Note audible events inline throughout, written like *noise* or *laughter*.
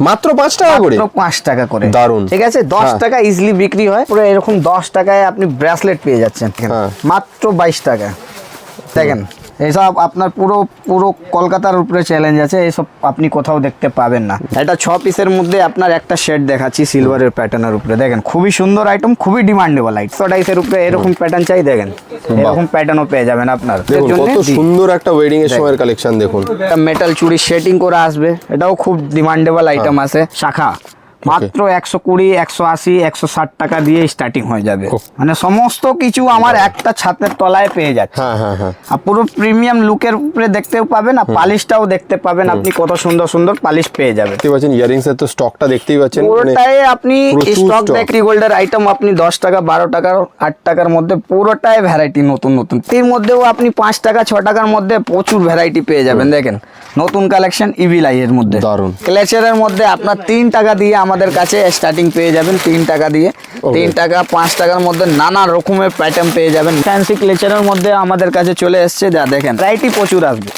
মাত্র পাঁচ টাকা করে? পাঁচ টাকা করে। দারুণ ঠিক আছে? দশ হ্যাঁ। টাকা ইজিলি বিক্রি হয় পুরো এরকম দশ টাকায় আপনি ব্রেসলেট পেয়ে যাচ্ছেন। হ্যাঁ। মাত্র বাইশ টাকা। দেখেন এইসব আপনার পুরো পুরো কলকাতার উপরে চ্যালেঞ্জ আছে এইসব আপনি কোথাও দেখতে পাবেন না। এটা ছ পিসের মধ্যে আপনার একটা শেড দেখাচ্ছি সিলভারের প্যাটার্নের উপরে। দেখেন খুবই সুন্দর আইটেম খুবই ডিমান্ডেবল আইটেম সোডাইসের উপরে এরকম প্যাটার্ন চাই দেখেন। এরকম প্যাটার্নও পেয়ে যাবেন আপনার। কত সুন্দর একটা ওয়েডিং এর সময়ের কালেকশন দেখুন। মেটাল চুড়ি সেটিং করে আসবে। এটাও খুব ডিমান্ডেবল আইটেম আছে। শাখা। মাত্র একশো কুড়ি একশো আশি একশো ষাট টাকা দিয়ে স্টার্টিং হয়ে যাবে। মানে সমস্ত কিছু আমার একটা ছাদের তলায় পেয়ে যাচ্ছে। হ্যাঁ হ্যাঁ হ্যাঁ। আর পুরো প্রিমিয়াম লুকের উপরে দেখতেও পাবেন আর পালিশটাও দেখতে পাবেন আপনি কত সুন্দর সুন্দর পালিশ পেয়ে যাবেন। দেখতে পাচ্ছেন ইয়ারিংস এর তো স্টকটা দেখতেই পাচ্ছেন মানে পুরোটাই আপনি স্টক। বেকরি গোল্ডের আইটেম আপনি দশ টাকা বারো টাকা আট টাকার মধ্যে পুরোটাই ভ্যারাইটি নতুন নতুন। এর মধ্যেও আপনি পাঁচ টাকা ছ টাকার মধ্যে প্রচুর ভ্যারাইটি পেয়ে যাবেন দেখেন। নতুন কালেকশন ইভিলাই এর মধ্যে। দারুণ। ক্লেচারের মধ্যে আপনার তিন টাকা দিয়ে আমাদের কাছে স্টার্টিং পেয়ে যাবেন তিন টাকা দিয়ে। তিন টাকা পাঁচ টাকার মধ্যে নানা রকমের প্যাটার্ন পেয়ে যাবেন। ফ্যান্সি ক্লেচারের মধ্যে আমাদের কাছে চলে এসছে যা দেখেন ভ্যারাইটি প্রচুর আসবে।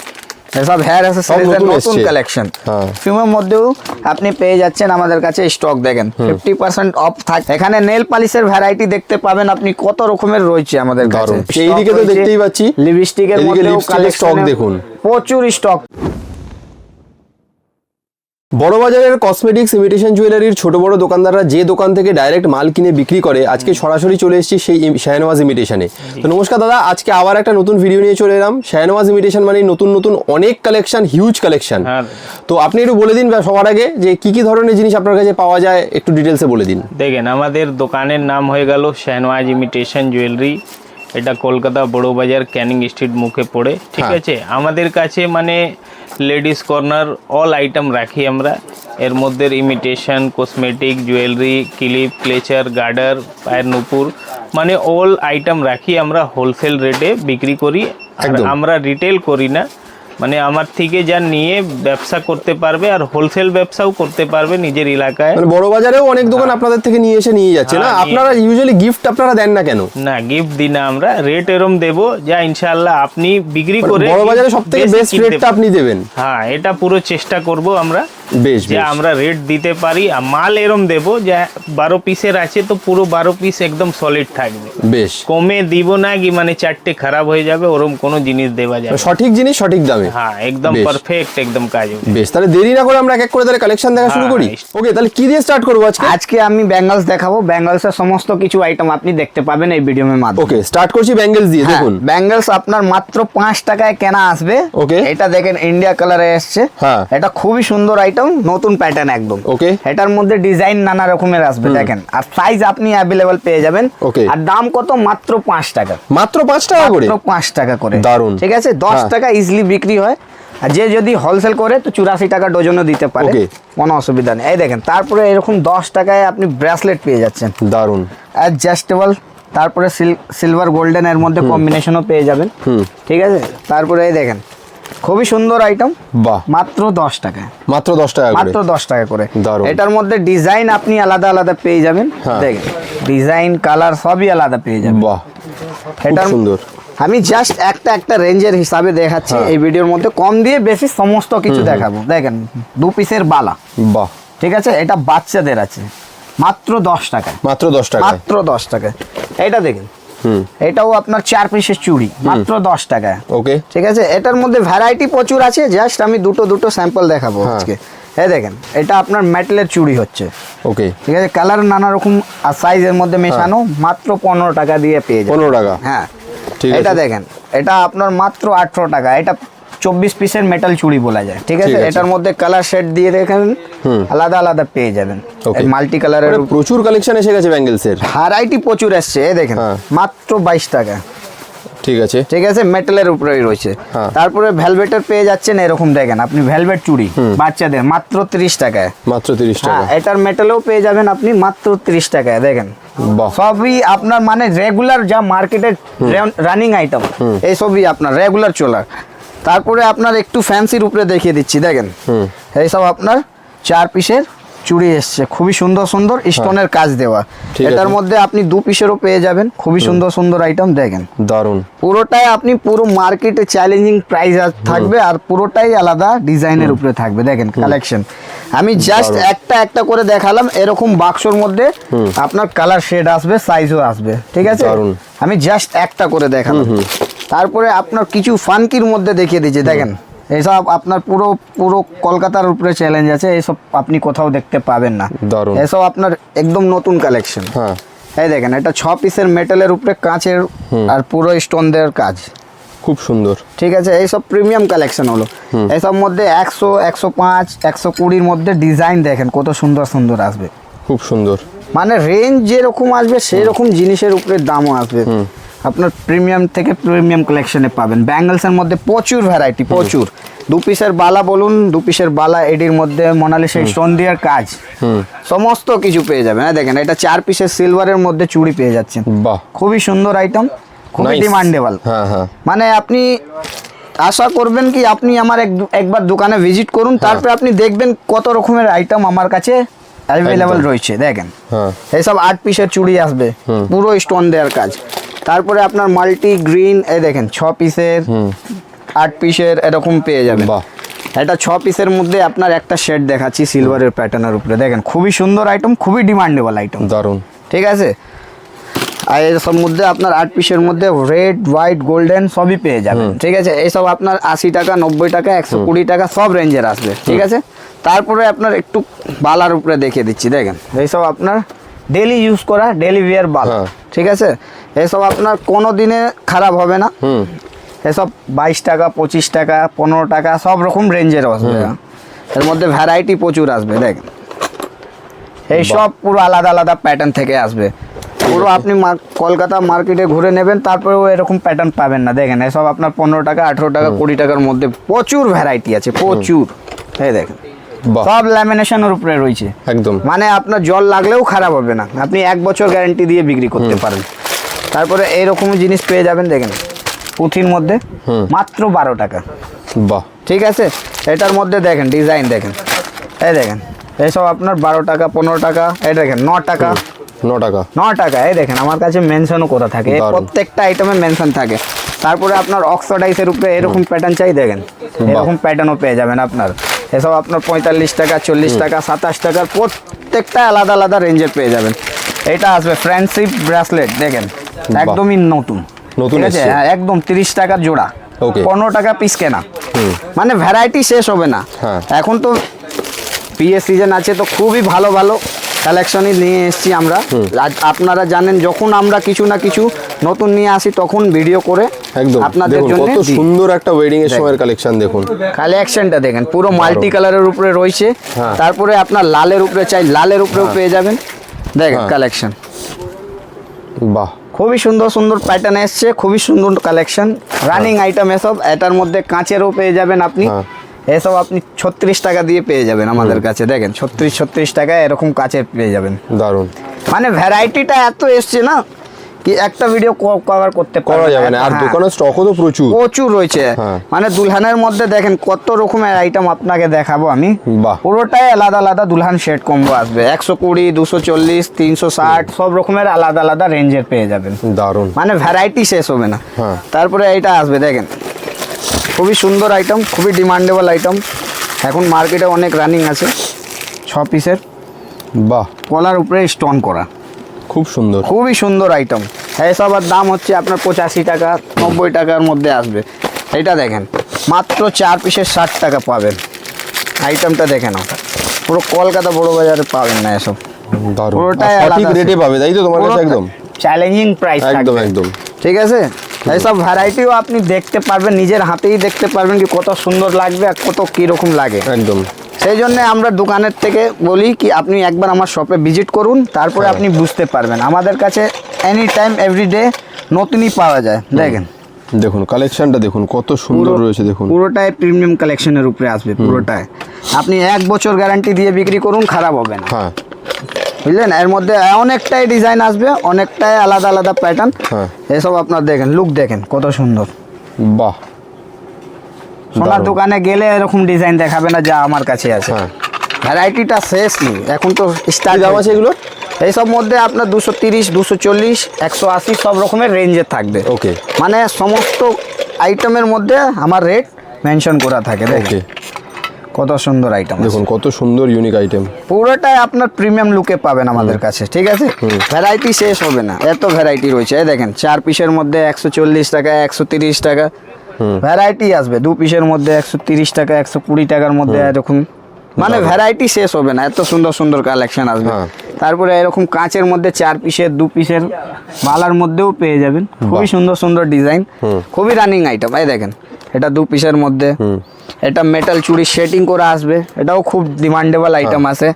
এসব হেয়ার অ্যাসেসরিজের নতুন নতুন কালেকশন হ্যাঁ। ফিমের মধ্যেও আপনি পেয়ে যাচ্ছেন আমাদের কাছে স্টক দেখেন। ফিফটি পার্সেন্ট অফ থাকে এখানে নেল পালিশের ভ্যারাইটি দেখতে পাবেন আপনি কত রকমের রয়েছে আমাদের কাছে। এইদিকে তো দেখতেই পাচ্ছি। লিপস্টিকের মধ্যেও কালেকশন দেখুন। প্রচুর স্টক বড়বাজারের কসমেটিক্স ইমিটেশন জুয়েলারির ছোট বড় দোকানদাররা যে দোকান থেকে ডাইরেক্ট মাল কিনে বিক্রি করে আজকে সরাসরি চলে এসেছি সেই শাহনওয়াজ ইমিটেশনে তো নমস্কার দাদা আজকে আবার একটা নতুন ভিডিও নিয়ে চলে এলাম। শাহনওয়াজ ইমিটেশন মানে নতুন নতুন অনেক কালেকশন হিউজ কালেকশন। তো আপনি একটু বলে দিন সবার আগে যে কি কি ধরনের জিনিস আপনার কাছে পাওয়া যায় একটু ডিটেলসে বলে দিন। দেখেন আমাদের দোকানের নাম হয়ে গেল শাহনওয়াজ ইমিটেশন জুয়েলারি এটা কলকাতা বড় বাজার ক্যানিং স্ট্রিট মুখে পড়ে ঠিক হ্যাঁ। আছে? আমাদের কাছে মানে লেডিস কর্নার অল আইটেম রাখি আমরা। এর মধ্যে imitation cosmetic jewellery clip clutcher garter পায়ের নুপুর মানে অল আইটেম রাখি আমরা হোলসেল রেটে বিক্রি করি। আমরা রিটেল করি না। মানে আমার থেকে যা নিয়ে ব্যবসা করতে পারবে আর হোলসেল ব্যবসাও করতে পারবে নিজের এলাকায়। মানে বড় বাজারেও অনেক দোকান আপনাদের থেকে নিয়ে এসে নিয়ে যাচ্ছে না? হ্যাঁ, আপনারা ইউজুয়ালি গিফট আপনারা দেন না কেন? না গিফট দিই না আমরা। রেট এরম দেবো যা ইনশাআল্লাহ আপনি বিক্রি করে মানে বড় বাজারে সব থেকে বেস্ট রেটটা আপনি দেবেন। হ্যাঁ এটা পুরো চেষ্টা করব আমরা। বেশ যে আমরা রেট দিতে পারি আর মাল এরম দেবো যে বারো পিসের আছে তো পুরো বারো পিস একদম সলিড থাকবে। বেশ। কমে দিব না কি মানে চারটে খারাপ হয়ে যাবে ওরম কোনো জিনিস দেওয়া যাবে সঠিক জিনিস সঠিক দামে। হ্যাঁ একদম পারফেক্ট একদম কাজ। বেশ তাহলে দেরি না করে আমরা এক এক করে তাহলে কালেকশন দেখা শুরু করি। ওকে তাহলে কি দিয়ে স্টার্ট করব আজকে? আজকে আমি ব্যাঙ্গলস দেখাবো। ব্যাঙ্গলস এর সমস্ত কিছু আইটেম আপনি দেখতে পাবেন এই ভিডিওর মাধ্যমে। ওকে স্টার্ট করছি ব্যাঙ্গেলস দিয়ে দেখুন। ব্যাঙ্গলস আপনার মাত্র পাঁচ টাকায় কেনা আসবে। Okay. এটা দেখেন ইন্ডিয়া কালারে এসছে। হ্যাঁ। এটা খুবই সুন্দর আইটেম নতুন প্যাটার্ন একদম। Okay. এটার মধ্যে ডিজাইন নানা রকমের আসবে দেখেন। আর সাইজ আপনি অ্যাভেলেবল পেয়ে যাবেন। Okay. আর দাম কত? মাত্র পাঁচ টাকা। মাত্র পাঁচ টাকা করে? মাত্র টাকা করে। দারুণ। ঠিক আছে? দশ হ্যাঁ। টাকা ইজিলি বিক্রি হয় আর যে যদি হোলসেল করে তো চুরাশি টাকা ডজনও দিতে পারে। কোনো অসুবিধা নেই। এই দেখেন তারপরে এরকম দশ টাকায় আপনি ব্রেসলেট পেয়ে যাচ্ছেন। দারুণ অ্যাডজাস্টেবল তারপরে সিলভার গোল্ডেন এর মধ্যে কম্বিনেশনও পেয়ে যাবেন। ঠিক আছে? তারপরে এই দেখেন খুবই সুন্দর আইটেম বাহ। মাত্র দশ টাকা মাত্র দশ টাকা করে। মাত্র দশ টাকা করে। এটার মধ্যে ডিজাইন আপনি আলাদা আলাদা পেয়ে যাবেন। হ্যাঁ। দেখেন ডিজাইন কালার সবই আলাদা পেয়ে যাবেন। বাহ এটার সুন্দর। আমি জাস্ট একটা একটা রেঞ্জের হিসাবে দেখাচ্ছি হ্যাঁ। এই ভিডিওর মধ্যে। কম দিয়ে বেশি সমস্ত কিছু দেখাবো। দেখেন দু পিসের বালা। বাহ। ঠিক আছে? এটা বাচ্চাদের আছে। মাত্র দশ টাকা মাত্র দশ টাকা মাত্র দশ টাকা এটা দেখেন। হুম। এটাও আপনার চার পিসের চুড়ি। মাত্র দশ টাকা ওকে ঠিক আছে? এটার মধ্যে ভ্যারাইটি প্রচুর আছে। জাস্ট আমি দুটো দুটো স্যাম্পল দেখাবো হ্যাঁ। আজকে। এই দেখেন এটা আপনার মেটালের চুড়ি হচ্ছে। ওকে ঠিক আছে? কালার নানা রকম আর সাইজের মধ্যে মেশানো। মাত্র পনেরো টাকা দিয়ে পেয়ে পনেরো টাকা। হ্যাঁ। এটা দেখেন এটা আপনার মাত্র আঠারো টাকা। এটা চব্বিশ পিসের মেটাল চুড়ি বলা যায় ঠিক আছে? এটার মধ্যে কালার শেড দিয়ে দেখেন আলাদা আলাদা পেয়ে যাবেন। মাল্টি কালারের মানে প্রচুর কালেকশন এসে গেছে ব্যাঙ্গেলস এর। ভ্যারাইটি প্রচুর এসছে এই দেখেন হ্যাঁ। মাত্র বাইশ টাকা। ঠিক আছে। ঠিক আছে মেটালের উপরেই রয়েছে। হ্যাঁ। তারপরে ভেলভেটের পেয়ে যাচ্ছেন এরকম দেখেন আপনি ভেলভেট চুড়ি বাচ্চাদের মাত্র তিরিশ টাকায়। মাত্র তিরিশ হ্যাঁ টাকা এটার মেটালেও পেয়ে যাবেন আপনি মাত্র তিরিশ টাকায় দেখেন। সবই আপনার মানে রেগুলার যা মার্কেটের রানিং আইটেম এইসবই আপনার রেগুলার চলার। তারপরে আপনার একটু ফ্যান্সির উপরে দেখিয়ে দিচ্ছি দেখেন। এইসব আপনার চার পিসের চুড়ি এসছে। খুবই সুন্দর সুন্দর স্টোনের কাজ দেওয়া। হ্যাঁ। এটার মধ্যে আপনি দু পিসেরও পেয়ে যাবেন। খুবই সুন্দর সুন্দর আইটেম দেখেন। দারুণ পুরোটাই আপনি পুরো মার্কেটে চ্যালেঞ্জিং প্রাইস থাকবে আর পুরোটাই আলাদা ডিজাইনের উপরে থাকবে। দেখেন কালেকশন আমি জাস্ট একটা একটা করে দেখালাম। এরকম বাক্সর মধ্যে আপনার কালার শেড আসবে সাইজও আসবে। ঠিক আছে। আমি জাস্ট একটা করে দেখালাম। তারপরে আপনার কিছু ফানকির মধ্যে দেখিয়ে দিয়েছি দেখেন। এইসব আপনার পুরো পুরো কলকাতার উপরে চ্যালেঞ্জ আছে এইসব আপনি কোথাও দেখতে পাবেন না। এসব আপনার একদম নতুন কালেকশন হ্যাঁ। এই দেখেন এটা ছ পিসের মেটালের উপরে কাঁচের আর পুরো স্টোন দেওয়ার কাজ। খুব সুন্দর। ঠিক আছে এইসব প্রিমিয়াম কালেকশন হলো। এইসব মধ্যে একশো একশো পাঁচ একশো কুড়ির মধ্যে ডিজাইন দেখেন কত সুন্দর সুন্দর আসবে। খুব সুন্দর। মানে রেঞ্জ যেরকম আসবে সেরকম জিনিসের উপরে দামও আসবে। আপনার প্রিমিয়াম থেকে প্রিমিয়াম কালেকশনে পাবেন। ব্যাঙ্গলসের মধ্যে প্রচুর ভ্যারাইটি প্রচুর। দু পিসের বালা বলুন দু পিসের বালা এডির মধ্যে মোনালিসা স্টোন দেওয়ার কাজ। সমস্ত কিছু পেয়ে যাবেন। হ্যাঁ দেখেন এটা চার পিসের সিলভারের মধ্যে চুড়ি পেয়ে যাচ্ছেন। খুবই সুন্দর আইটেম খুবই ডিমান্ডেবল হ্যাঁ হ্যাঁ। মানে আপনি আশা করবেন কি আপনি আমার এক একবার দোকানে ভিজিট করুন হ্যাঁ। তারপরে আপনি দেখবেন কত রকমের আইটেম আমার কাছে অ্যাভেলেবেল। রয়েছে। দেখেন। এইসব আট পিসের চুড়ি আসবে। পুরো স্টোন দেওয়ার কাজ। তারপরে আপনার মাল্টি গ্রিন এই দেখেন ছ পিসের আট পিসের এরকম পেয়ে যাবেন। বাহ। এটা ছ পিসের মধ্যে আপনার একটা শেড দেখাচ্ছি সিলভারের প্যাটার্নের উপরে। দেখেন খুবই সুন্দর আইটেম খুবই ডিমান্ডেবল আইটেম দারুণ ঠিক আছে? আর এর সব মধ্যে আপনার আট পিসের মধ্যে রেড হোয়াইট গোল্ডেন সবই পেয়ে যাবেন। ঠিক আছে? এইসব আপনার আশি টাকা নব্বই টাকা একশো কুড়ি টাকা সব রেঞ্জের আসবে। ঠিক আছে? তারপরে আপনার একটু বালার উপরে দেখিয়ে দিচ্ছি দেখেন। এইসব আপনার ডেলি ইউজ করা ডেলি ওয়ার বালা। হ্যাঁ। ঠিক আছে? এসব আপনার কোনো দিনে খারাপ হবে না। এসব বাইশ টাকা পঁচিশ টাকা পনেরো টাকা সব রকম রেঞ্জের আসবে। এর মধ্যে ভ্যারাইটি প্রচুর আসবে দেখেন এই সব পুরো আলাদা আলাদা প্যাটার্ন থেকে আসবে। পুরো আপনি কলকাতা মার্কেটে ঘুরে নেবেন তারপরেও এরকম প্যাটার্ন পাবেন না। দেখেন এসব আপনার পনেরো টাকা আঠেরো টাকা কুড়ি টাকার মধ্যে প্রচুর ভ্যারাইটি আছে প্রচুর। এই দেখেন। সব ল্যামিনেশনের উপরে রয়েছে। একদম। মানে আপনার জল লাগলেও খারাপ হবে না। আপনি এক বছর গ্যারান্টি দিয়ে বিক্রি করতে পারেন। তারপরে এইরকম জিনিস পেয়ে যাবেন দেখেন পুঁথির মধ্যে মাত্র বারো টাকা। বাহ। ঠিক আছে? এটার মধ্যে দেখেন ডিজাইন দেখেন। এই দেখেন এইসব আপনার বারো টাকা পনেরো টাকা এই দেখেন ন টাকা। ন টাকা। ন টাকা এই দেখেন আমার কাছে মেনশনও কোথা থাকে? প্রত্যেকটা আইটেমে মেনশন থাকে। তারপরে আপনার অক্সোডাইসের উপরে এরকম প্যাটার্ন চাই দেখেন। এরকম প্যাটার্নও পেয়ে যাবেন আপনার। এসব আপনার পঁয়তাল্লিশ টাকা চল্লিশ টাকা সাতাশ টাকার প্রত্যেকটা আলাদা আলাদা রেঞ্জের পেয়ে যাবেন। এটা আসবে ফ্রেন্ডশিপ ব্রেসলেট দেখেন একদমই নতুন। নতুন আছে? হ্যাঁ, একদম তিরিশ টাকার জোড়া। পনেরো টাকা পিস কেনা। মানে ভ্যারাইটি শেষ হবে না। হ্যাঁ। এখন তো বিয়ে সিজন আছে তো খুবই ভালো ভালো কালেকশনই নিয়ে এসেছি আমরা। আপনারা জানেন যখন আমরা কিছু না কিছু নতুন নিয়ে আসি তখন ভিডিও করে একদম। আপনাদের জন্য কত সুন্দর একটা ওয়েডিং এর সময়ের কালেকশন দেখুন। কালেকশনটা দেখেন পুরো মাল্টি কালারের উপরে রয়েছে। হ্যাঁ। তারপরে আপনার লালের উপরে চাই লালের উপরেও পেয়ে যাবেন। দেখেন হ্যাঁ। কালেকশন বাহ। খুবই সুন্দর সুন্দর প্যাটার্ন এসছে খুবই সুন্দর কালেকশন রানিং আইটেম এসব এটার মধ্যে কাঁচেরও পেয়ে যাবেন আপনি। হ্যাঁ। এসব আপনি ছত্রিশ টাকা দিয়ে পেয়ে যাবেন আমাদের কাছে দেখেন ছত্রিশ ছত্রিশ টাকায় এরকম কাঁচের পেয়ে যাবেন। দারুণ মানে ভ্যারাইটিটা এত এসছে না? কি একটা ভিডিও কভার করতে করা যাবে না। আর হ্যাঁ। দোকানের স্টকও তো প্রচুর। প্রচুর রয়েছে। হ্যাঁ। মানে দুলহানের মধ্যে দেখেন কত রকমের আইটেম আপনাকে দেখাবো আমি। বাহ। পুরোটাই আলাদা আলাদা দুলহান সেট কম্বো আসবে। একশো কুড়ি দুশো চল্লিশ তিনশো ষাট সব রকমের আলাদা আলাদা রেঞ্জের পেয়ে যাবেন। দারুণ মানে ভ্যারাইটি শেষ হবে না। হ্যাঁ। তারপরে এইটা আসবে দেখেন। খুবই সুন্দর আইটেম খুবই ডিমান্ডেবল আইটেম এখন মার্কেটে অনেক রানিং আছে ছ পিসের বাহ। কলার উপরে স্টোন করা। খুব সুন্দর। খুবই সুন্দর আইটেম এসবের দাম হচ্ছে আপনার পঁচাশি টাকা নব্বই টাকার মধ্যে আসবে। এটা দেখেন মাত্র চার পিসের ষাট টাকা পাবেন। আইটেমটা দেখে নাও পুরো কলকাতা বড় বাজারে পাবেন না এসব। পুরোটাই সঠিক রেটে পাবে তাই তো তোমার কাছে একদম? চ্যালেঞ্জিং প্রাইস একদম একদম। ঠিক আছে? এইসব ভ্যারাইটিও আপনি দেখতে পারবেন নিজের হাতেই দেখতে পারবেন কি কত সুন্দর লাগবে আর কত কীরকম লাগে। একদম। সেই জন্য আমরা দোকানের থেকে বলি কি আপনি একবার আমার শপে ভিজিট করুন তারপরে হ্যাঁ। আপনি বুঝতে পারবেন। আমাদের কাছে এনি টাইম এভরিডে নতুনই পাওয়া যায় দেখেন। দেখুন কালেকশনটা দেখুন কত সুন্দর রয়েছে দেখুন। পুরোটাই প্রিমিয়াম কালেকশনের উপরে আসবে পুরোটাই। আপনি এক বছর গ্যারান্টি দিয়ে বিক্রি করুন খারাপ হবে না। হ্যাঁ। বুঝলেন? এর মধ্যে অনেকটাই ডিজাইন আসবে অনেকটাই আলাদা আলাদা প্যাটার্ন। এসব আপনার দেখেন লুক দেখেন কত সুন্দর। বাহ। সোনার দোকানে গেলে এরকম ডিজাইন দেখাবে না যা আমার কাছে আছে। ভ্যারাইটিটা শেষ নেই। এখন তো কি স্টার্ট দাম আছে এগুলোর? এইসব মধ্যে আপনার দুশো তিরিশ দুশো চল্লিশ একশো আশি সব রকমের রেঞ্জে থাকবে। ওকে মানে সমস্ত আইটেমের মধ্যে আমার রেট মেনশন করা থাকে ওকে কত সুন্দর আইটেম দেখুন কত সুন্দর ইউনিক আইটেম পুরোটাই আপনার প্রিমিয়াম লুকে পাবেন আমাদের কাছে ঠিক আছে? ভ্যারাইটি শেষ হবে না। এত ভ্যারাইটি রয়েছে দেখেন চার পিসের মধ্যে একশো চল্লিশ টাকা একশো তিরিশ টাকা ভ্যারাইটি আসবে। দু পিসের মধ্যে একশো তিরিশ টাকা একশো কুড়ি টাকার মধ্যে এরকম। মানে ভ্যারাইটি শেষ হবে না এত সুন্দর সুন্দর কালেকশন আসবে। হ্যাঁ। তারপরে এরকম কাঁচের মধ্যে চার পিসের দু পিসের মালার মধ্যেও পেয়ে যাবেন। খুবই সুন্দর সুন্দর ডিজাইন খুবই রানিং আইটেম এই দেখেন। এটা দু পিসের মধ্যে। এটা মেটাল চুড়ি সেটিং করে আসবে। এটাও খুব ডিমান্ডেবল আইটেম আছে।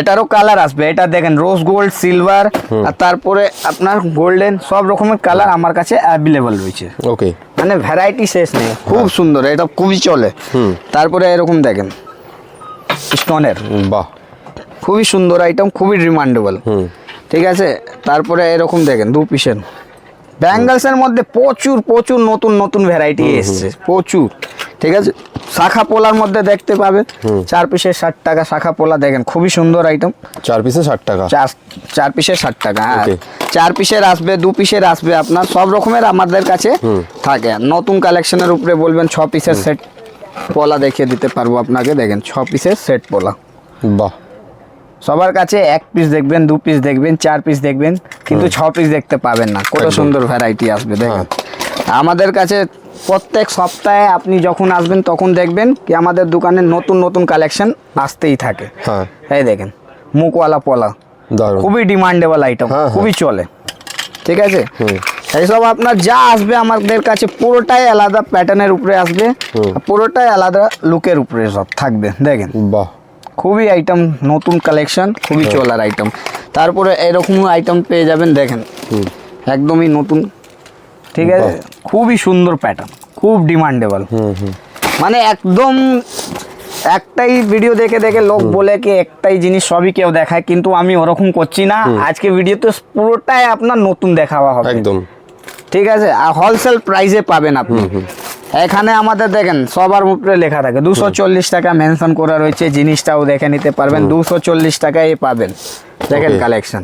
এটারও কালার আসবে। এটা দেখেন রোজ গোল্ড সিলভার আর তারপরে আপনার গোল্ডেন সব রকমের কালার আমার কাছে অ্যাভেলেবল রয়েছে। ওকে মানে ভ্যারাইটি শেষ নেই। খুব সুন্দর এটা খুবই চলে। তারপরে এরকম দেখেন স্টোনের বাহ। খুবই সুন্দর আইটেম খুবই রিমান্ডেবল ঠিক আছে? তারপরে এরকম দেখেন দু পিসের। ব্যাঙ্গলসের মধ্যে প্রচুর প্রচুর নতুন নতুন ভ্যারাইটি এসছে। প্রচুর। ঠিক আছে? শাখা পোলার মধ্যে দেখতে পাবেন চার পিসের ষাট টাকা শাখা পোলা দেখেন খুবই সুন্দর আইটেম চার পিসে ষাট টাকা? চার চার পিসের ষাট টাকা হ্যাঁ। চার পিসের আসবে দু পিসের আসবে আপনার সব রকমের আমাদের কাছে থাকে। নতুন কালেকশনের উপরে বলবেন ছ পিসের সেট পোলা দেখিয়ে দিতে পারব আপনাকে দেখেন ছ পিসের সেট পোলা। বাহ। সবার কাছে এক পিস দেখবেন দু পিস দেখবেন চার পিস দেখবেন কিন্তু ছ পিস দেখতে পাবেন না। কত সুন্দর ভ্যারাইটি আসবে দেখেন। হ্যাঁ। আমাদের কাছে প্রত্যেক সপ্তাহে আপনি যখন আসবেন তখন দেখবেন কি আমাদের দোকানে নতুন নতুন কালেকশন আসতেই থাকে। হ্যাঁ। এই দেখেন মুখওয়ালা পলা। খুবই ডিমান্ডেবল আইটেম হ্যাঁ, খুবই চলে। ঠিক আছে। এইসব আপনার যা আসবে আমাদের কাছে পুরোটাই আলাদা প্যাটার্নের উপরে আসবে। পুরোটাই আলাদা লুকের উপরে সব থাকবে দেখেন। বাহ। খুবই আইটেম নতুন কালেকশন খুবই হ্যাঁ। চলার আইটেম তারপরে এরকম আইটেম পেয়ে যাবেন দেখেন। একদমই নতুন ঠিক আছে? খুবই সুন্দর প্যাটার্ন খুব ডিমান্ডেবল মানে একদম একটাই ভিডিও দেখে দেখে লোক বলে কি একটাই জিনিস সবই কেউ দেখায় কিন্তু আমি ওরকম করছি না। আজকে ভিডিওতে পুরোটাই আপনার নতুন দেখাওয়া হবে। একদম। ঠিক আছে? আর হোলসেল প্রাইসে পাবেন আপনি। এখানে আমাদের দেখেন সবার উপরে লেখা থাকে দুশো চল্লিশ টাকা মেনশন করা রয়েছে জিনিসটাও দেখে নিতে পারবেন দুশো চল্লিশ টাকায় পাবেন। দেখেন কালেকশন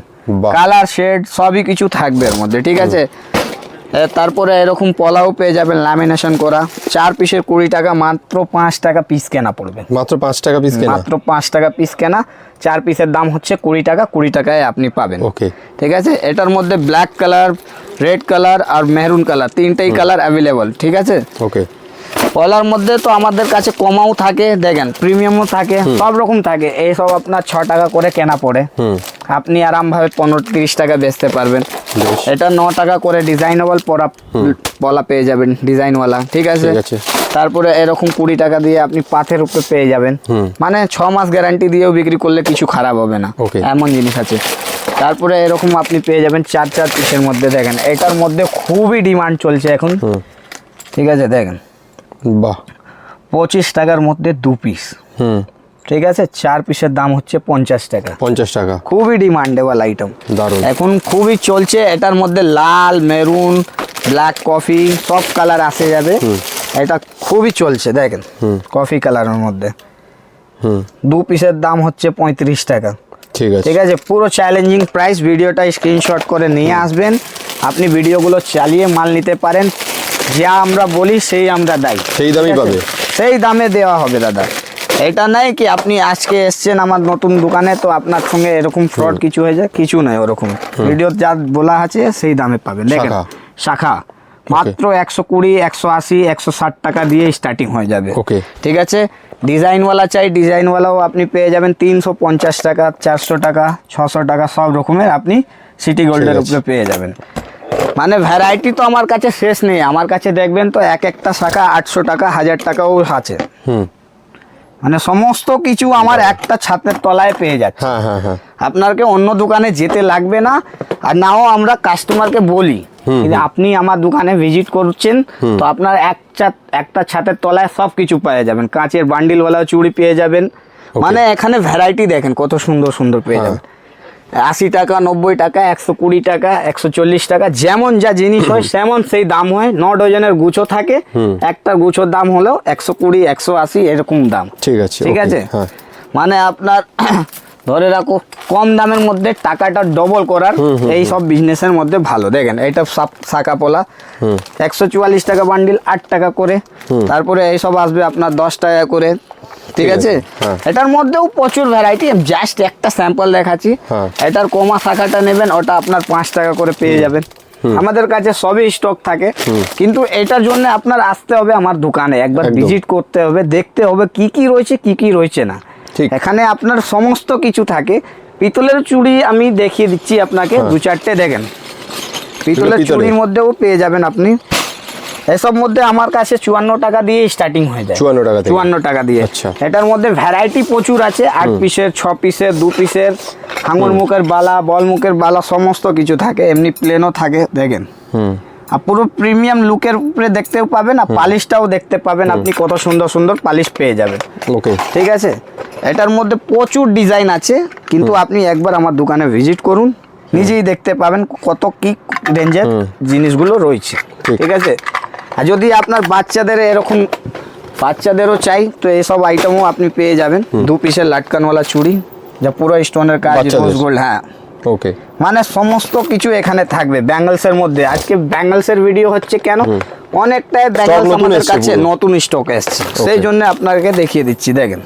কালার শেড সবই কিছু থাকবে এর মধ্যে ঠিক আছে? তারপরে এরকম পলাও পেয়ে যাবেন ল্যামিনেশন করা। চার পিসের কুড়ি টাকা মাত্র পাঁচ টাকা পিস কেনা পড়বে। মাত্র পাঁচ টাকা পিস কেনা? মাত্র পাঁচ টাকা পিস কেনা। চার পিসের দাম হচ্ছে কুড়ি টাকা কুড়ি টাকায় আপনি পাবেন। ওকে ঠিক আছে? এটার মধ্যে ব্ল্যাক কালার রেড কালার আর মেহরুন কালার তিনটেই কালার অ্যাভেলেবল ঠিক আছে? ওকে পলার মধ্যে তো আমাদের কাছে কমাও থাকে দেখেন প্রিমিয়ামও থাকে সব রকম থাকে। এই সব আপনার ছ টাকা করে কেনা পড়ে। আপনি আরামভাবে পনেরো তিরিশ টাকা বেচতে পারবেন। এটা ন টাকা করে ডিজাইনেবল পরা পলা পেয়ে যাবেন ডিজাইনওয়ালা ঠিক আছে? ঠিক আছে। তারপরে এরকম কুড়ি টাকা দিয়ে আপনি পাথের উপরে পেয়ে যাবেন। মানে ছ মাস গ্যারান্টি দিয়েও বিক্রি করলে কিছু খারাপ হবে না। এমন জিনিস আছে। তারপরে এরকম আপনি পেয়ে যাবেন চার চার পিসের মধ্যে দেখেন। এটার মধ্যে খুবই ডিমান্ড চলছে এখন। ঠিক আছে দেখেন। বাহ। পঁচিশ টাকার মধ্যে দু পিস হুম। ঠিক আছে? চার পিসের দাম হচ্ছে পঞ্চাশ টাকা। পঞ্চাশ টাকা। খুবই ডিমান্ডেবল আইটেম দারুণ। এখন খুবই চলছে এটার মধ্যে লাল মেরুন ব্ল্যাক কফি সব কালার আসে যাবে। এটা খুবই চলছে দেখেন। কফি কালারের মধ্যে। হুম। দু পিসের দাম হচ্ছে পঁয়ত্রিশ টাকা। ঠিক আছে। ঠিক আছে? পুরো চ্যালেঞ্জিং প্রাইস ভিডিওটা স্ক্রিনশট করে নিয়ে আসবেন। আপনি ভিডিওগুলো চালিয়ে মাল নিতে পারেন। যা আমরা বলি সেই আমরা দেয় সেই দামই পাবে। সেই দামে দেওয়া হবে দাদা। এটা নাই কি আপনি আজকে এসছেন আমার নতুন দোকানে তো আপনার সঙ্গে এরকম ফ্রড কিছু হয়ে যায়? কিছু নয় ওরকম। ভিডিও যা বলা আছে সেই দামে পাবেন দেখেন শাখা। মাত্র একশো কুড়ি একশো আশি একশো ষাট টাকা দিয়ে স্টার্টিং হয়ে যাবে। Okay. ঠিক আছে? ডিজাইনওয়ালা চাই ডিজাইনওয়ালাও আপনি পেয়ে যাবেন তিনশো পঞ্চাশ টাকা চারশো টাকা ছশো টাকা সব রকমের আপনি সিটি গোল্ডের উপরে পেয়ে যাবেন। মানে ভ্যারাইটি তো আমার কাছে শেষ নেই। আমার কাছে দেখবেন তো এক একটা শাখা আটশো টাকা হাজার টাকাও আছে। মানে সমস্ত কিছু আমার একটা ছাদের তলায় পেয়ে যাচ্ছে। হ্যাঁ হ্যাঁ হ্যাঁ। আপনাকে অন্য দোকানে যেতে লাগবে না। আর নাও আমরা কাস্টমারকে বলি আপনি আমার দোকানে ভিজিট করছেন তো আপনার এক ছাদ একটা ছাদের তলায় সব কিছু পেয়ে যাবেন। কাঁচের বান্ডিলওয়ালা চুড়ি পেয়ে যাবেন। মানে এখানে ভ্যারাইটি দেখেন কত সুন্দর সুন্দর পেয়ে। যাবেন। আশি টাকা নব্বই টাকা একশো কুড়ি টাকা একশো চল্লিশ টাকা যেমন যা জিনিস হয় সেমন সেই দাম হয়। ন ডজনের গুছো থাকে। একটা গুছোর দাম হলো একশো কুড়ি একশো আশি এরকম দাম। ঠিক আছে ঠিক আছে? হ্যাঁ। মানে আপনার ধরে রাখো কম দামের মধ্যে টাকাটা ডবল করার এই সব বিজনেসের মধ্যে ভালো। দেখেন এটা সাপ- শাখা পোলা একশো চুয়াল্লিশ টাকা বান্ডিল আট টাকা করে। তারপরে এইসব আসবে আপনার দশ টাকা করে। ঠিক আছে? হ্যাঁ। এটার মধ্যেও প্রচুর ভ্যারাইটি জাস্ট একটা স্যাম্পল দেখাচ্ছি। হ্যাঁ। এটার কমা শাখাটা নেবেন ওটা আপনার পাঁচ টাকা করে পেয়ে যাবেন। আমাদের কাছে সবই স্টক থাকে। কিন্তু এটার জন্য আপনার আসতে হবে আমার দোকানে। একবার ভিজিট করতে হবে দেখতে হবে কি কি রয়েছে কি কি রয়েছে না। এখানে আপনার সমস্ত কিছু থাকে। পিতলের চুড়ি আমি দেখিয়ে দিচ্ছি আপনাকে দু চারটে দেখেন। পিতলের। চুড়ির মধ্যেও পেয়ে যাবেন আপনি। এসব মধ্যে আমার কাছে চুয়ান্ন টাকা দিয়ে স্টার্টিং হয়ে যায়। 54 টাকা চুয়ান্ন টাকা দিয়ে। আচ্ছা। এটার মধ্যে ভ্যারাইটি প্রচুর আছে। আট পিসের ছ পিসের দু পিসের হাঙর মুখের বালা বল মুখের বালা সমস্ত কিছু থাকে। এমনি প্লেনও থাকে দেখেন। হুম। পুরো প্রিমিয়াম লুকের উপরে দেখতেও পাবেন আর পালিশটাও দেখতে পাবেন আপনি কত সুন্দর সুন্দর পালিশ পেয়ে যাবেন। ওকে। ঠিক আছে? এটার মধ্যে প্রচুর ডিজাইন আছে কিন্তু আপনি একবার আমার দোকানে ভিজিট করুন নিজেই দেখতে পাবেন কত কি রেঞ্জের জিনিসগুলো রয়েছে। ঠিক। আছে? আর যদি আপনার বাচ্চাদের এরকম বাচ্চাদেরও চাই তো এইসব আইটেমও আপনি পেয়ে যাবেন। দু পিসের লাটকানওয়ালা চুড়ি যা পুরো স্টোনের কাজ গোল্ড হ্যাঁ। ওকে মানে সমস্ত কিছু এখানে থাকবে ব্যাঙ্গলসের মধ্যে। আজকে ব্যাঙ্গলসের ভিডিও হচ্ছে কেন? অনেকটাই ব্যাঙ্গলস আমাদের কাছে নতুন স্টক এসছে। সেই জন্য আপনাকে দেখিয়ে দিচ্ছি দেখেন।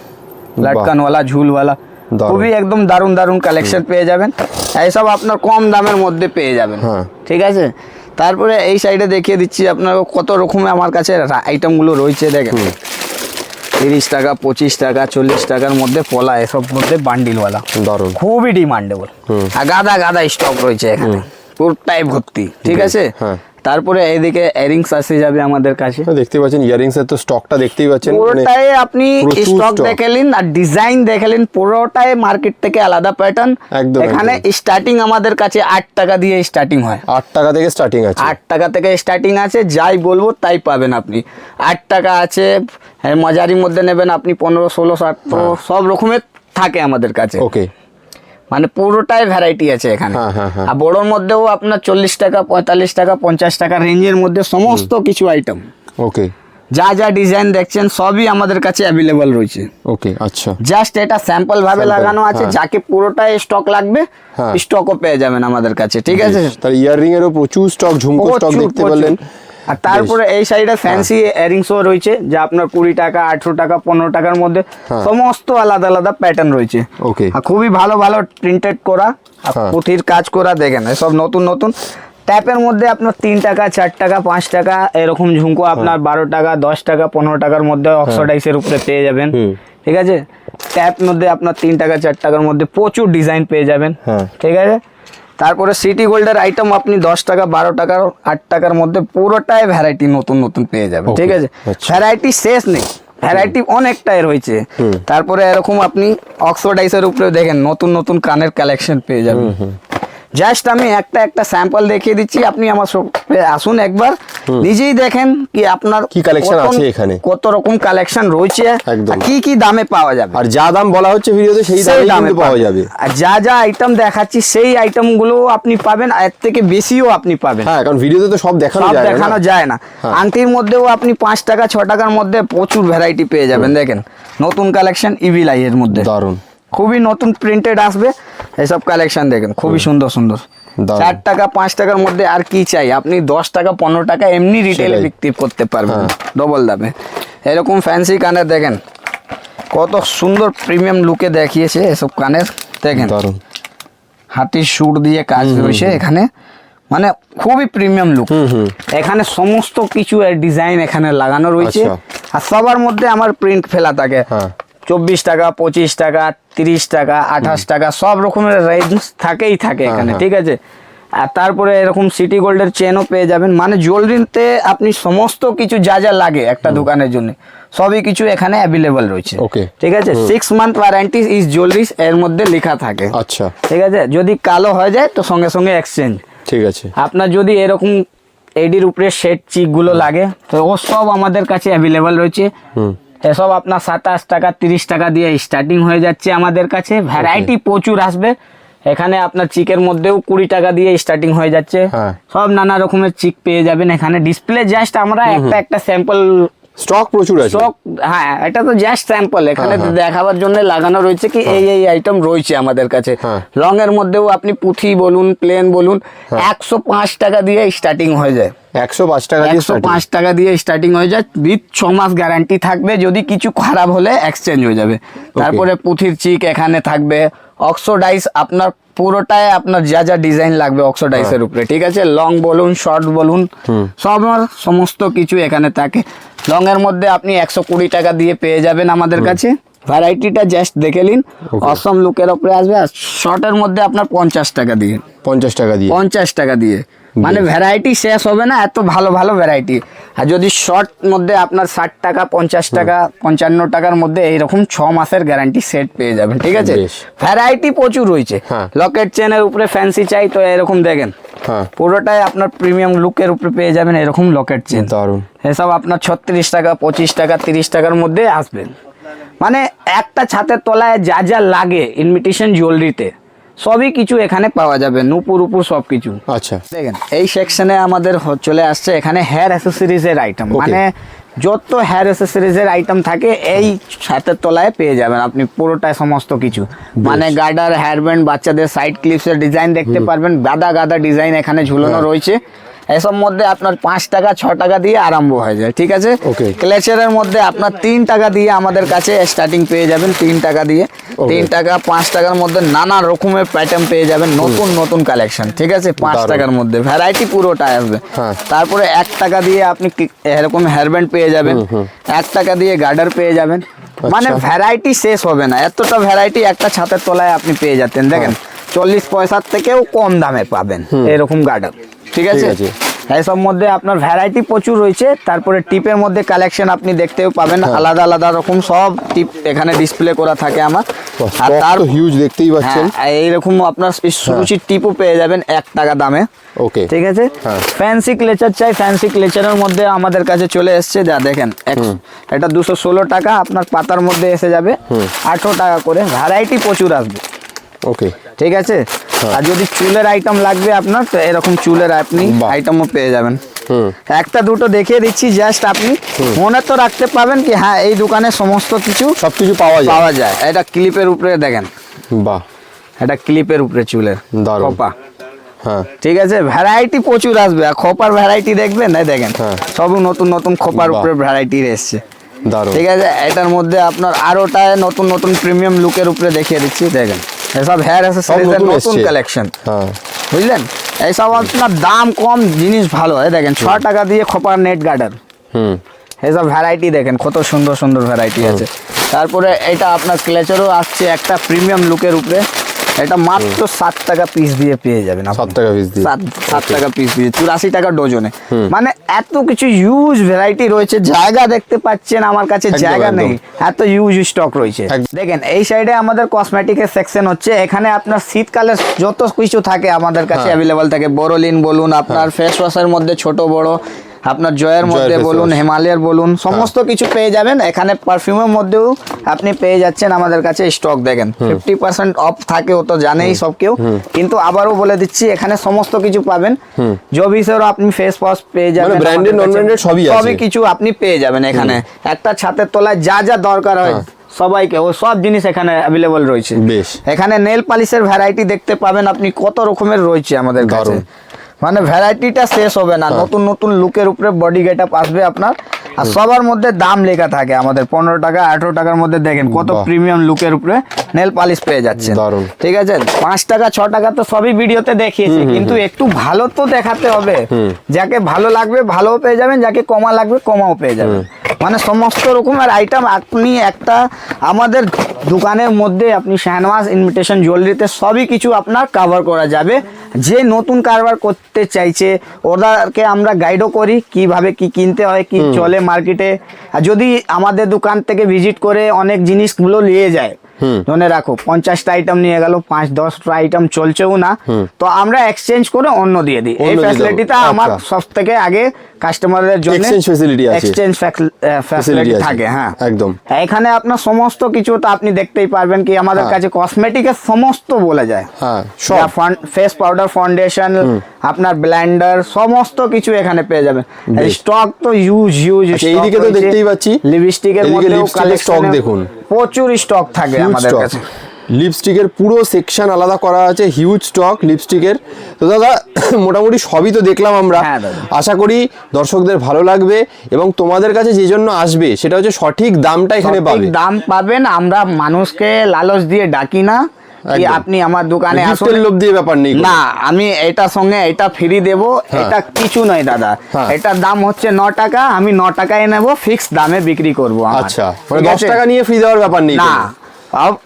লাটকানওয়ালা ঝুলওয়ালা খুবই একদম দারুণ দারুণ কালেকশন পেয়ে যাবেন। এইসব আপনার কম দামের মধ্যে পেয়ে যাবেন। হ্যাঁ। ঠিক আছে? তারপরে এই সাইডে দেখিয়ে দিচ্ছি আপনার কত রকমের আমার কাছে আইটেমগুলো রয়েছে দেখেন। তিরিশ টাকা পঁচিশ টাকা চল্লিশ টাকার মধ্যে পলা এসব মধ্যে বান্ডিলওয়ালা। ধরুন খুবই ডিমান্ডেবল। আর গাদা গাদা স্টক রয়েছে এখানে। পুরোটাই ভর্তি ঠিক আছে? হ্যাঁ। তারপরে এইদিকে ইয়ারিংস আসে যাবে আমাদের কাছে। দেখতে পাচ্ছেন ইয়ারিংস এর তো স্টকটা দেখতেই পাচ্ছেন। মানে পুরোটাই আপনি স্টক। দেখেলেন আর ডিজাইন দেখলেন পুরোটাই মার্কেট থেকে আলাদা প্যাটার্ন একদম, এখানে স্টার্টিং আমাদের কাছে আট টাকা দিয়ে স্টার্টিং হয়। আট টাকা থেকে স্টার্টিং আছে। আট টাকা থেকে স্টার্টিং আছে যাই বলব তাই পাবেন আপনি। আট টাকা আছে হ্যাঁ, মাঝারির মধ্যে নেবেন আপনি পনেরো ষোলো সতেরো সব রকমের থাকে আমাদের কাছে। ওকে মানে পুরোটাই ভ্যারাইটি আছে এখানে। হ্যাঁ, হ্যাঁ, হ্যাঁ। আর বড়োর মধ্যেও আপনার চল্লিশ টাকা পঁয়তাল্লিশ টাকা পঞ্চাশ টাকা রেঞ্জের মধ্যে সমস্ত কিছু আইটেম ওকে যা যা ডিজাইন দেখছেন সবই আমাদের কাছে অ্যাভেলেবল রয়েছে। ওকে আচ্ছা। জাস্ট এটা স্যাম্পল ভাবে লাগানো আছে। যাকে পুরোটাই স্টক লাগবে। স্টকও পেয়ে যাবেন আমাদের কাছে ঠিক আছে? তার ইয়াররিং এরও প্রচুর স্টক ঝুমকো স্টক দেখতে প্রচুর। আর তারপরে এই সাইডে ফ্যান্সি ইয়ারিংসও রয়েছে যা আপনার কুড়ি টাকা আঠেরো টাকা পনেরো টাকার মধ্যে হ্যাঁ। সমস্ত আলাদা আলাদা প্যাটার্ন রয়েছে। ওকে আর খুবই ভালো ভালো প্রিন্টেড করা হ্যাঁ। পুঁথির কাজ করা দেখেন সব নতুন নতুন। ট্যাপের মধ্যে আপনার তিন টাকা চার টাকা পাঁচ টাকা এরকম ঝুমকো হ্যাঁ। আপনার বারো টাকা দশ টাকা পনেরো টাকার মধ্যে অক্সোডাইসের উপরে পেয়ে যাবেন। ঠিক আছে? ট্যাপ মধ্যে আপনার তিন টাকা চার টাকার মধ্যে প্রচুর ডিজাইন পেয়ে যাবেন। ঠিক আছে? তারপরে সিটি গোল্ডের আইটেম আপনি দশ টাকা বারো টাকা আট টাকার মধ্যে পুরোটাই ভ্যারাইটি নতুন নতুন পেয়ে যাবেন ঠিক আছে? আচ্ছা। ভ্যারাইটি শেষ নেই ভ্যারাইটি অনেকটাই রয়েছে। তারপরে এরকম আপনি অক্সফোর্ড অক্সোডাইসের উপরে দেখেন নতুন নতুন কানের কালেকশন পেয়ে যাবেন। জাস্ট আমি একটা একটা স্যাম্পল দেখিয়ে দিচ্ছি আপনি আমার শপে আসুন একবার। নিজেই দেখেন কি আপনার কি কালেকশন আছে এখানে? কত রকম কালেকশন রয়েছে কি কি দামে পাওয়া যাবে। আর যা দাম বলা হচ্ছে ভিডিওতে সেই দামে পাওয়া যাবে। আর যা যা আইটেম দেখাচ্ছি সেই আইটেমগুলো আপনি পাবেন আর এর থেকে বেশিও আপনি পাবেন। হ্যাঁ কারণ ভিডিওতে তো সব দেখানো যায় না। দেখানো যায় না। হ্যাঁ। আংটির মধ্যেও আপনি পাঁচ টাকা ছ টাকার মধ্যে প্রচুর ভ্যারাইটি পেয়ে যাবেন দেখেন। নতুন কালেকশন ইভিলাই এর মধ্যে। দারুণ। খুবই নতুন প্রিন্টেড আসবে। এসব কালেকশন দেখেন খুবই সুন্দর সুন্দর। চার টাকা পাঁচ টাকার মধ্যে আর কি চাই? আপনি দশ টাকা পনেরো টাকা এমনি রিটেলে বিক্রি করতে পারবেন হ্যাঁ। ডবল দামে। এরকম ফ্যান্সি কানের দেখেন কত সুন্দর প্রিমিয়াম লুকে দেখিয়েছে এসব কানের দেখেন। হাতির সুর দিয়ে কাজ রয়েছে এখানে। মানে খুবই প্রিমিয়াম লুক এখানে সমস্ত কিছু ডিজাইন এখানে লাগানো রয়েছে। আচ্ছা। আর সবার মধ্যে আমার প্রিন্ট ফেলা থাকে। হ্যাঁ। চব্বিশ টাকা পঁচিশ টাকা তিরিশ টাকা আঠাশ টাকা সব রকমের রেঞ্জ থাকেই থাকে হ্যাঁ, এখানে হ্যাঁ। ঠিক আছে? আর তারপরে এরকম সিটি গোল্ডের চেনও পেয়ে যাবেন। মানে জুয়েলারিতে আপনি সমস্ত কিছু যা যা লাগে একটা দোকানের জন্য সবই কিছু এখানে অ্যাভেলেবল রয়েছে Okay. ঠিক আছে? Six month warranty is jewelleries এর মধ্যে লেখা থাকে আচ্ছা। ঠিক আছে? যদি কালো হয়ে যায় তো সঙ্গে সঙ্গে এক্সচেঞ্জ ঠিক আছে। আপনার যদি এরকম এডির উপরে সেট চিকগুলো লাগে তো ও সব আমাদের কাছে অ্যাভেলেবল রয়েছে। হুম। এসব আপনার সাতাশ টাকা তিরিশ টাকা দিয়ে স্টার্টিং হয়ে যাচ্ছে আমাদের কাছে। ভ্যারাইটি প্রচুর আসবে। এখানে আপনার চিকের মধ্যেও কুড়ি টাকা দিয়ে স্টার্টিং হয়ে যাচ্ছে। হ্যাঁ। সব নানা রকমের চিক পেয়ে যাবেন এখানে। ডিসপ্লে জাস্ট আমরা একটা একটা স্যাম্পল স্টক প্রচুর আছে। স্টক হ্যাঁ এটা তো জাস্ট স্যাম্পল এখানে হ্যাঁ, দেখাবার জন্য লাগানো রয়েছে কি এই এই আইটেম রয়েছে আমাদের কাছে। হ্যাঁ। রং এর মধ্যেও আপনি পুঁথি বলুন প্লেন বলুন একশো পাঁচ টাকা দিয়ে স্টার্টিং হয়ে যায়। একশো পাঁচ টাকা একশো পাঁচ টাকা দিয়ে স্টার্টিং হয়ে যায়। উইথ ছ মাস গ্যারান্টি থাকবে যদি কিছু খারাপ হলে এক্সচেঞ্জ হয়ে যাবে। তারপরে পুঁথির চিক এখানে থাকবে। অক্সোডাইস আপনার পুরোটাই আপনার যা যা ডিজাইন লাগবে অক্সোডাইসের উপরে ঠিক আছে? লং বলুন শর্ট বলুন সব সমস্ত কিছু এখানে থাকে। লং এর মধ্যে আপনি একশো কুড়ি টাকা দিয়ে পেয়ে যাবেন আমাদের কাছে। ভ্যারাইটিটা জাস্ট দেখে নিন। অসম লুকের উপরে আসবে। আর শর্টের মধ্যে আপনার পঞ্চাশ টাকা দিয়ে। পঞ্চাশ টাকা দিয়ে। পঞ্চাশ টাকা দিয়ে। মানে ভ্যারাইটি শেষ হবে না এত ভালো ভালো ভ্যারাইটি আর যদি শর্ট মধ্যে আপনার ষাট টাকা পঞ্চাশ টাকা পঞ্চান্ন টাকার মধ্যে এইরকম ছ মাসের গ্যারান্টি সেট পেয়ে যাবেন ঠিক আছে? ভ্যারাইটি প্রচুর রয়েছে। হ্যাঁ। লকেট চেনের উপরে ফ্যান্সি চাই তো এরকম দেখেন। হ্যাঁ। পুরোটাই আপনার প্রিমিয়াম লুকের উপরে পেয়ে যাবেন এরকম লকেট চেন দারুণ। এসব আপনার ছত্রিশ টাকা পঁচিশ টাকা তিরিশ টাকার মধ্যে আসবেন মানে একটা ছাতের তলায় যা যা লাগে ইনভিটেশন জুয়েলারিতে সবই কিছু এখানে পাওয়া যাবে নুপুর উপর সব কিছু আচ্ছা। দেখেন এই সেকশনে আমাদের চলে আসছে এখানে হেয়ার অ্যাসেসরিজের আইটেম মানে যত হেয়ার অ্যাসেসরিজের আইটেম থাকে এই ছাতের তলায় পেয়ে যাবেন আপনি পুরোটাই সমস্ত কিছু। মানে গার্ডার হেয়ার ব্যান্ড বাচ্চাদের সাইড ক্লিপসের ডিজাইন দেখতে পারবেন। গাদা গাদা ডিজাইন এখানে ঝুলানো হ্যাঁ। রয়েছে। এসব মধ্যে আপনার পাঁচ টাকা ছ টাকা দিয়ে আরম্ভ হয়ে যায় ঠিক আছে? Okay. ক্লেচারের মধ্যে আপনার তিন টাকা দিয়ে আমাদের কাছে স্টার্টিং পেয়ে যাবেন তিন টাকা দিয়ে। তিন টাকা পাঁচ টাকার মধ্যে নানা রকমের প্যাটার্ন পেয়ে যাবেন নতুন নতুন কালেকশন ঠিক আছে? পাঁচ টাকার মধ্যে ভ্যারাইটি পুরোটা আসবে। হ্যাঁ। তারপরে এক টাকা দিয়ে আপনি এরকম হেয়ারব্যান্ড পেয়ে যাবেন এক টাকা দিয়ে গার্ডার পেয়ে যাবেন। মানে আচ্ছা। ভ্যারাইটি শেষ হবে না এতটা ভ্যারাইটি একটা ছাতের তলায় আপনি পেয়ে যেতেন দেখেন। চল্লিশ পয়সার থেকেও কম দামে পাবেন। এরকম গার্ডার ঠিক আছে। এসব মধ্যে আপনার ভ্যারাইটি প্রচুর রয়েছে। তারপরে টিপের মধ্যে কালেকশন আপনি দেখতেও পাবেন। হ্যাঁ। আলাদা আলাদা রকম সব টিপ এখানে ডিসপ্লে করা থাকে আমার। আর তার হিউজ দেখতেই পাচ্ছেন। হ্যাঁ, এইরকম আপনার সুরুচির টিপও পেয়ে যাবেন এক টাকা দামে। ওকে ঠিক আছে? হ্যাঁ। ফ্যান্সি ক্লেচার চাই ফ্যান্সি ক্লেচারের মধ্যে আমাদের কাছে চলে এসছে। যা দেখেন এটা দুশো ষোলো টাকা আপনার পাতার মধ্যে এসে যাবে। আঠেরো টাকা করে। ভ্যারাইটি প্রচুর আসবে। ওকে ঠিক আছে? হ্যাঁ। আর যদি চুলের আইটেম লাগবে আপনার তো এরকম চুলের আপনি। আইটেমও পেয়ে যাবেন। একটা দুটো দেখিয়ে দিচ্ছি জাস্ট আপনি মনে তো রাখতে পাবেন কি হ্যাঁ এই দোকানে সমস্ত কিছু সব কিছু পাওয়া যায়। পাওয়া যায়। এটা ক্লিপের উপরে দেখেন। বাহ। এটা ক্লিপের উপরে চুলের। খোপা। হ্যাঁ। ঠিক আছে? ভ্যারাইটি প্রচুর আসবে। আর খোপার ভ্যারাইটি দেখবেন? এই দেখেন। হ্যাঁ। সব নতুন নতুন খোপার উপরে ভ্যারাইটি এসছে। ঠিক আছে? এটার মধ্যে আপনার আরোটা নতুন নতুন প্রিমিয়াম লুকের উপরে দেখিয়ে দিচ্ছি। দেখেন। এসব হেয়ার অ্যাসেসরিজের নতুন নতুন কালেকশন হ্যাঁ। বুঝলেন? এইসব আপনার দাম কম জিনিস ভালো। হয় দেখেন ছ টাকা দিয়ে খোপার নেট গার্ডার হুম। এসব ভ্যারাইটি দেখেন কত সুন্দর সুন্দর ভ্যারাইটি আছে। তারপরে এটা আপনার ক্লেচারও আসছে একটা প্রিমিয়াম লুকের উপরে। এটা মাত্র সাত টাকা পিস দিয়ে পেয়ে যাবেন সাত টাকা পিস দিয়ে। সাত টাকা পিস দিয়ে চুরাশি টাকা ডজনে। মানে এত কিছু ইউজ ভ্যারাইটি রয়েছে জায়গা দেখতে পাচ্ছেন আমার কাছে জায়গা নেই এত ইউজ স্টক রয়েছে। দেখেন এই সাইডে আমাদের কসমেটিকের সেকশন হচ্ছে এখানে আপনার শীতকালের যত কিছু থাকে আমাদের কাছে হ্যাঁ। অ্যাভেলেবল থাকে। বোরোলিন বলুন আপনার ফেস ওয়াশের মধ্যে ছোট বড় আপনার জয়ের মধ্যে বলুন। হিমালয়ের বলুন সমস্ত কিছু পেয়ে যাবেন। এখানে পারফিউমের মধ্যেও আপনি পেয়ে যাচ্ছেন আমাদের কাছে স্টক দেখেন। ফিফটি পার্সেন্ট অফ থাকে ও তো জানেই সব কেউ কিন্তু আবারও বলে দিচ্ছি এখানে সমস্ত কিছু পাবেন। জবিসেরও আপনি ফেস ওয়াশ পেয়ে যাবেন মানে branded, আমাদের সবই আছে। সবই কিছু আপনি পেয়ে যাবেন এখানে। একটা ছাতের তলায় যা যা দরকার হয় সবাইকে ও সব জিনিস এখানে অ্যাভেলেবল রয়েছে। বেশ। এখানে নেল পালিশের ভ্যারাইটি দেখতে পাবেন আপনি কত রকমের রয়েছে আমাদের কাছে। মানে ভ্যারাইটিটা শেষ হবে না। নতুন নতুন লুকের উপরে বডি গেট আপ আসবে আপনার। আর সবার মধ্যে দাম লেখা থাকে আমাদের। পনেরো টাকা আঠেরো টাকার মধ্যে দেখেন কত প্রিমিয়াম লুকের উপরে নেল পালিশ পেয়ে যাচ্ছে ঠিক আছে? পাঁচ টাকা ছ টাকা তো সবই ভিডিওতে দেখিয়েছি। কিন্তু একটু ভালো তো দেখাতে হবে। যাকে ভালো লাগবে ভালোও পেয়ে যাবেন। যাকে কমা লাগবে কমাও পেয়ে যাবেন। মানে সমস্ত রকমের আইটেম আপনি একটা আমাদের দোকানের মধ্যে আপনি শাহনওয়াজ ইনভিটেশন জুয়েলারিতে সবই কিছু আপনার কাভার করা যাবে। যে নতুন কারবার করতে চাইছে ওদেরকে আমরা গাইডও করি কীভাবে কি কিনতে হয় কি চলে মার্কেটে আর যদি আমাদের দোকান থেকে ভিজিট করে অনেক জিনিসগুলো নিয়ে যায় মনে রাখো পঞ্চাশটা আইটেম নিয়ে গেল পাঁচ দশটা আইটেম চলছেও না তো আমরা এক্সচেঞ্জ করে অন্য দিয়ে দিই এই ফ্যাসিলিটিটা আমার আচ্ছা। সব থেকে আগে কাস্টমারদের জন্য আছে। এক্সচেঞ্জ ফ্যাসিলিটি থাকে হ্যাঁ একদম। এখানে আপনার সমস্ত কিছু তো আপনি দেখতেই পারবেন কি আমাদের হ্যাঁ। কাছে কসমেটিকের সমস্ত বলে যায় হ্যাঁ ফেস পাউডার ফাউন্ডেশন আপনার ব্লেন্ডার সমস্ত কিছু এখানে পেয়ে যাবেন স্টক তো ইউজ ইউজ আচ্ছা, এইদিকে তো দেখতেই পাচ্ছি। লিপস্টিকের এর কালেকশন দেখুন। প্রচুর স্টক থাকে আমাদের কাছে। লিপস্টিকের পুরো সেকশন আলাদা করা আছে হিউজ স্টক লিপস্টিকের তো দাদা *coughs* মোটামুটি সবই তো দেখলাম আমরা। হ্যাঁ, আশা করি দর্শকদের ভালো লাগবে এবং তোমাদের কাছে যে জন্য আসবে সেটা হচ্ছে সঠিক দামটা এখানে পাবে। দাম পাবেন আমরা মানুষকে লালচ দিয়ে ডাকি না। কি আপনি আমার দোকানে আসুন লোভ দিয়ে ব্যাপার নেই না আমি এটার সঙ্গে এটা ফ্রি দেব এটা কিছু নয় দাদা। হ্যাঁ। এটার দাম হচ্ছে ন টাকা আমি ন টাকায় নেব ফিক্স দামে বিক্রি করব আচ্ছা মানে দশ টাকা নিয়ে ফ্রি দেওয়ার ব্যাপার নেই না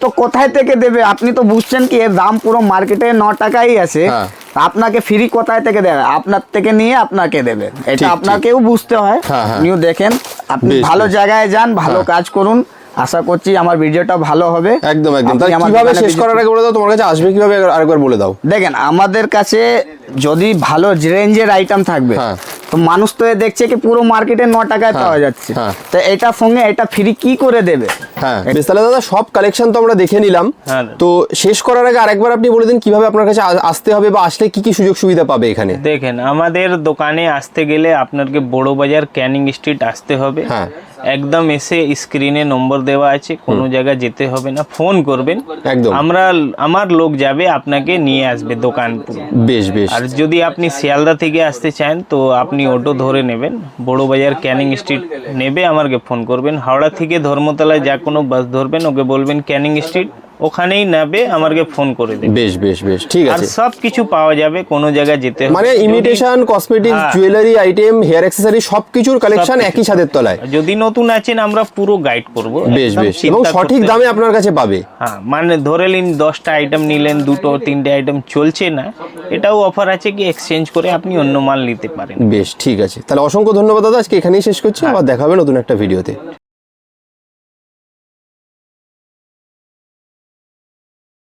তো কোথায় থেকে দেবে? আপনি তো বুঝছেন কি এর দাম পুরো মার্কেটে ন টাকাই আছে। হ্যাঁ। আপনাকে ফ্রি কোথায় থেকে দেবে? আপনার থেকে নিয়ে আপনাকে দেবে। এটা আপনাকেও বুঝতে হয়। হ্যাঁ, হ্যাঁ। নিউ দেখেন। আপনি ভালো জায়গায় যান ভালো হ্যাঁ। কাজ করুন। আশা করছি আমার ভিডিওটা ভালো হবে। একদম একদম। কীভাবে শেষ করার আগে বলে দাও? তোমার কাছে আসবে কীভাবে আরেকবার বলে দাও? দেখেন আমাদের কাছে যদি ভালো রেঞ্জের আইটেম থাকবে হ্যাঁ। তো মানুষ তো এ দেখছে কি পুরো মার্কেটে ন টাকায় পাওয়া যাচ্ছে হ্যাঁ। তো এটার সঙ্গে এটা ফ্রি কি করে দেবে হ্যাঁ বেশ তাহলে দাদা সব কালেকশন তো আমরা দেখে নিলাম হ্যাঁ। তো শেষ করার আগে আরেকবার আপনি বলে দিন কীভাবে আপনার কাছে আসতে হবে বা আসলে কি কি সুযোগ সুবিধা পাবে এখানে দেখেন আমাদের দোকানে আসতে গেলে আপনাকে বড় বাজার ক্যানিং স্ট্রিট আসতে হবে হ্যাঁ। একদম এসে স্ক্রিনে নম্বর দেওয়া আছে কোনো জায়গায় যেতে হবে না ফোন করবেন একদম। আমরা আমার লোক যাবে আপনাকে নিয়ে আসবে দোকান বেশ বেশ আর যদি আপনি শিয়ালদা থেকে আসতে চান, তো আপনি অটো ধরে নেবেন। বড় বাজার ক্যানিং স্ট্রিট নেবে আমাকে ফোন করবেন। হাওড়া থেকে ধর্মতলায় যা কোনো বাস ধরবেন, ওকে বলবেন ক্যানিং স্ট্রিট। ওখানেই নেবে আমাকে ফোন করে দেবে। বেশ বেশ বেশ ঠিক আছে আর সব কিছু পাওয়া যাবে কোনো জায়গায় যেতে মানে ইমিটেশন কসমেটিক্স হ্যাঁ। জুয়েলারি আইটেম হেয়ার অ্যাক্সেসরি সবকিছুর কালেকশন একই ছাদের তলায়। যদি নতুন আছেন আমরা পুরো গাইড করব। বেশ বেশ। এবং সঠিক দামে আপনার কাছে পাবে। হ্যাঁ মানে ধরে নিন দশটা আইটেম নিলেন দুটো তিনটে আইটেম চলছে না এটাও অফার আছে কি এক্সচেঞ্জ করে আপনি অন্য মাল নিতে পারেন। বেশ ঠিক আছে। তাহলে অসংখ্য ধন্যবাদ দাদা আজকে এখানেই শেষ করছি আবার দেখা হবে নতুন একটা ভিডিওতে